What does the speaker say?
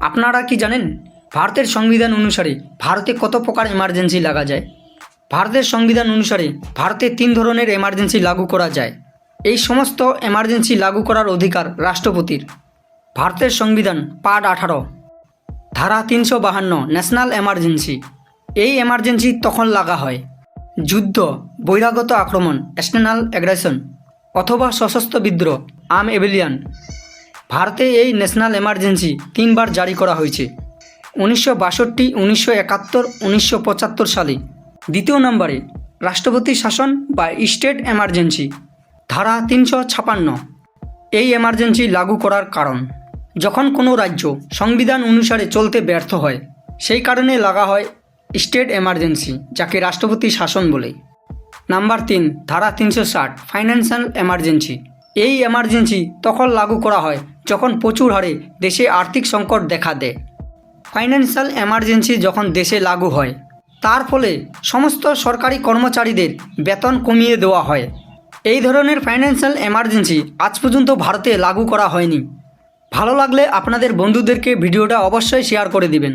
আপনারা কি জানেন ভারতের সংবিধান অনুসারে ভারতে কত প্রকার এমার্জেন্সি লাগা যায়? ভারতের সংবিধান অনুসারে ভারতে তিন ধরনের এমার্জেন্সি লাগু করা যায়। এই সমস্ত এমার্জেন্সি লাগু করার অধিকার রাষ্ট্রপতির। ভারতের সংবিধান পার্ট আঠারো, ধারা তিনশো বাহান্ন ন্যাশনাল এমার্জেন্সি এই এমার্জেন্সি তখন লাগা হয়। যুদ্ধ, বহিরাগত আক্রমণ এক্সটার্নাল অ্যাগ্রেশন অথবা সশস্ত্র বিদ্রোহ আম এভিলিয়ান ভারতে এই ন্যাশনাল এমার্জেন্সি তিনবার জারি করা হয়েছে। উনিশশো বাষট্টি, উনিশশো একাত্তর, উনিশশো পঁচাত্তর সালে। দ্বিতীয় নম্বরে, রাষ্ট্রপতি শাসন বা স্টেট এমার্জেন্সি ধারা তিনশো ছাপান্ন। এই এমার্জেন্সি লাগু করার কারণ। যখন কোনো রাজ্য সংবিধান অনুসারে চলতে ব্যর্থ হয়, সেই কারণে লাগা হয় স্টেট এমার্জেন্সি যাকে রাষ্ট্রপতি শাসন বলে। নাম্বার তিন, ধারা তিনশো ষাট ফাইন্যান্সিয়াল এমার্জেন্সি এই এমার্জেন্সি তখন লাগু করা হয় যখন প্রচুর হারে দেশে আর্থিক সংকট দেখা দেয়। ফাইন্যান্সিয়াল এমার্জেন্সি যখন দেশে লাগু হয়, তার ফলে সমস্ত সরকারি কর্মচারীদের বেতন কমিয়ে দেওয়া হয়। এই ধরনের ফাইন্যান্সিয়াল এমার্জেন্সি আজ পর্যন্ত ভারতে লাগু করা হয়নি। ভালো লাগলে আপনাদের বন্ধুদেরকে ভিডিওটা অবশ্যই শেয়ার করে দিবেন।